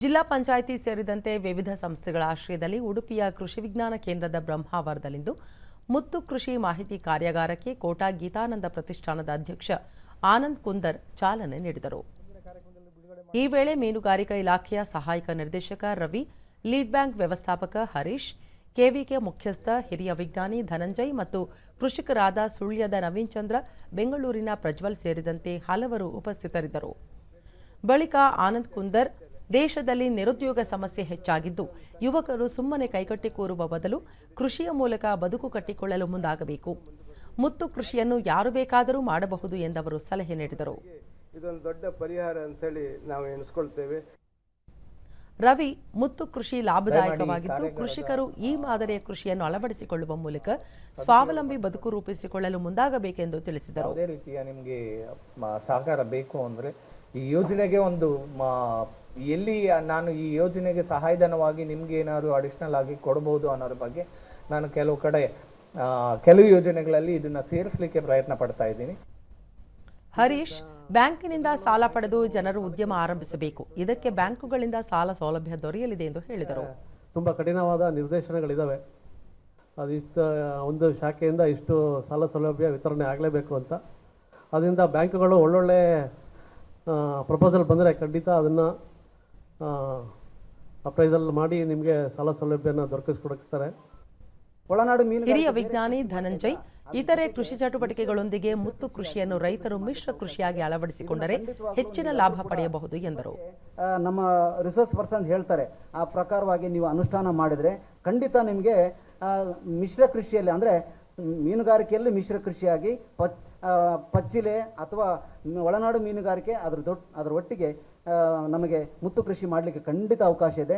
ಜಿಲ್ಲಾ ಪಂಚಾಯಿತಿ ಸೇರಿದಂತೆ ವಿವಿಧ ಸಂಸ್ಥೆಗಳ ಆಶ್ರಯದಲ್ಲಿ ಉಡುಪಿಯ ಕೃಷಿ ವಿಜ್ಞಾನ ಕೇಂದ್ರದ ಬ್ರಹ್ಮಾವರದಲ್ಲಿಂದು ಮುತ್ತು ಕೃಷಿ ಮಾಹಿತಿ ಕಾರ್ಯಾಗಾರಕ್ಕೆ ಕೋಟಾ ಗೀತಾನಂದ ಪ್ರತಿಷ್ಠಾನದ ಅಧ್ಯಕ್ಷ ಆನಂದ್ ಕುಂದರ್ ಚಾಲನೆ ನೀಡಿದರು. ಈ ವೇಳೆ ಮೀನುಗಾರಿಕಾ ಇಲಾಖೆಯ ಸಹಾಯಕ ನಿರ್ದೇಶಕ ರವಿ, ಲೀಡ್ ಬ್ಯಾಂಕ್ ವ್ಯವಸ್ಥಾಪಕ ಹರೀಶ್, ಕೆವಿಕೆ ಮುಖ್ಯಸ್ಥ ಹಿರಿಯ ವಿಜ್ಞಾನಿ ಧನಂಜಯ್ ಮತ್ತು ಕೃಷಿಕರಾದ ಸುಳ್ಯದ ನವೀನ್ ಚಂದ್ರ ಬೆಂಗಳೂರಿನ ಪ್ರಜ್ವಲ್ ಸೇರಿದಂತೆ ಹಲವರು ಉಪಸ್ಥಿತರಿದ್ದರು. ಬಳಿಕ ಆನಂದ್ ಕುಂದರ್ ದೇಶದಲ್ಲಿ ನಿರುದ್ಯೋಗ ಸಮಸ್ಯೆ ಹೆಚ್ಚಾಗಿದ್ದು ಯುವಕರು ಸುಮ್ಮನೆ ಕೈಕಟ್ಟಿ ಕೂರುವ ಬದಲು ಕೃಷಿಯ ಮೂಲಕ ಬದುಕು ಕಟ್ಟಿಕೊಳ್ಳಲು ಮುಂದಾಗಬೇಕು. ಮುತ್ತು ಕೃಷಿಯನ್ನು ಯಾರು ಬೇಕಾದರೂ ಮಾಡಬಹುದು ಎಂದವರು ಸಲಹೆ ನೀಡಿದರು. ಇದೊಂದು ದೊಡ್ಡ ಪರಿಹಾರ ಅಂತೇಳಿ ನಾವು ಎನಿಸ್ಕೊಳ್ತೇವೆ ರವಿ ಮುತ್ತು ಕೃಷಿ ಲಾಭದಾಯಕವಾಗಿದ್ದು ಕೃಷಿಕರು ಈ ಮಾದರಿಯ ಕೃಷಿಯನ್ನು ಅಳವಡಿಸಿಕೊಳ್ಳುವ ಮೂಲಕ ಸ್ವಾವಲಂಬಿ ಬದುಕು ರೂಪಿಸಿಕೊಳ್ಳಲು ಮುಂದಾಗಬೇಕೆಂದು ತಿಳಿಸಿದರು. ಅದೇ ರೀತಿಯ ನಿಮಗೆ ಸಹಕಾರ ಬೇಕು ಅಂದರೆ ಈ ಯೋಜನೆಗೆ ಒಂದು ಎಲ್ಲಿ ನಾನು ಈ ಯೋಜನೆಗೆ ಸಹಾಯಧನವಾಗಿ ನಿಮ್ಗೆ ಏನಾದ್ರು ಅಡಿಷನಲ್ ಆಗಿ ಕೊಡಬಹುದು ಅನ್ನೋದ್ರ ಬಗ್ಗೆ ನಾನು ಕೆಲವು ಕಡೆ ಕೆಲವು ಯೋಜನೆಗಳಲ್ಲಿ ಇದನ್ನ ಸೇರಿಸಲಿಕ್ಕೆ ಪ್ರಯತ್ನ ಪಡ್ತಾ ಇದ್ದೀನಿ. ಹರೀಶ್ ಬ್ಯಾಂಕಿನಿಂದ ಸಾಲ ಪಡೆದು ಜನರು ಉದ್ಯಮ ಆರಂಭಿಸಬೇಕು. ಇದಕ್ಕೆ ಬ್ಯಾಂಕುಗಳಿಂದ ಸಾಲ ಸೌಲಭ್ಯ ದೊರೆಯಲಿದೆ ಎಂದು ಹೇಳಿದರು. ತುಂಬ ಕಠಿಣವಾದ ನಿರ್ದೇಶನಗಳಿದ್ದಾವೆ ಅದಿಷ್ಟು ಒಂದು ಶಾಖೆಯಿಂದ ಇಷ್ಟು ಸಾಲ ಸೌಲಭ್ಯ ವಿತರಣೆ ಆಗಲೇಬೇಕು ಅಂತ. ಅದರಿಂದ ಬ್ಯಾಂಕುಗಳು ಒಳ್ಳೊಳ್ಳೆ ಪ್ರಪೋಸಲ್ ಬಂದರೆ ಖಂಡಿತ ಅದನ್ನು ಅಪ್ರೈಸಲ್ ಮಾಡಿ ನಿಮಗೆ ಸಾಲ ಸೌಲಭ್ಯನ ದೊರಕಿಸ್ಕೊಡ್ತಾರೆ. ಒಳನಾಡು ಮೀನು ಹಿರಿಯ ವಿಜ್ಞಾನಿ ಧನಂಜಯ್ ಇತರೆ ಕೃಷಿ ಚಟುವಟಿಕೆಗಳೊಂದಿಗೆ ಮುತ್ತು ಕೃಷಿಯನ್ನು ರೈತರು ಮಿಶ್ರ ಕೃಷಿಯಾಗಿ ಅಳವಡಿಸಿಕೊಂಡರೆ ಹೆಚ್ಚಿನ ಲಾಭ ಪಡೆಯಬಹುದು ಎಂದರು. ನಮ್ಮ ರಿಸೋರ್ಸ್ ಪರ್ಸನ್ ಹೇಳ್ತಾರೆ ಆ ಪ್ರಕಾರವಾಗಿ ನೀವು ಅನುಷ್ಠಾನ ಮಾಡಿದರೆ ಖಂಡಿತ ನಿಮಗೆ ಮಿಶ್ರ ಕೃಷಿಯಲ್ಲಿ ಅಂದರೆ ಮೀನುಗಾರಿಕೆಯಲ್ಲಿ ಮಿಶ್ರ ಕೃಷಿಯಾಗಿ ಪಚ್ ಪಚ್ಚಿಲೆ ಅಥವಾ ಒಳನಾಡು ಮೀನುಗಾರಿಕೆ ಅದ್ರ ದೊಡ್ಡ ಅದರ ಒಟ್ಟಿಗೆ ನಮಗೆ ಮುತ್ತು ಕೃಷಿ ಮಾಡಲಿಕ್ಕೆ ಖಂಡಿತ ಅವಕಾಶ ಇದೆ.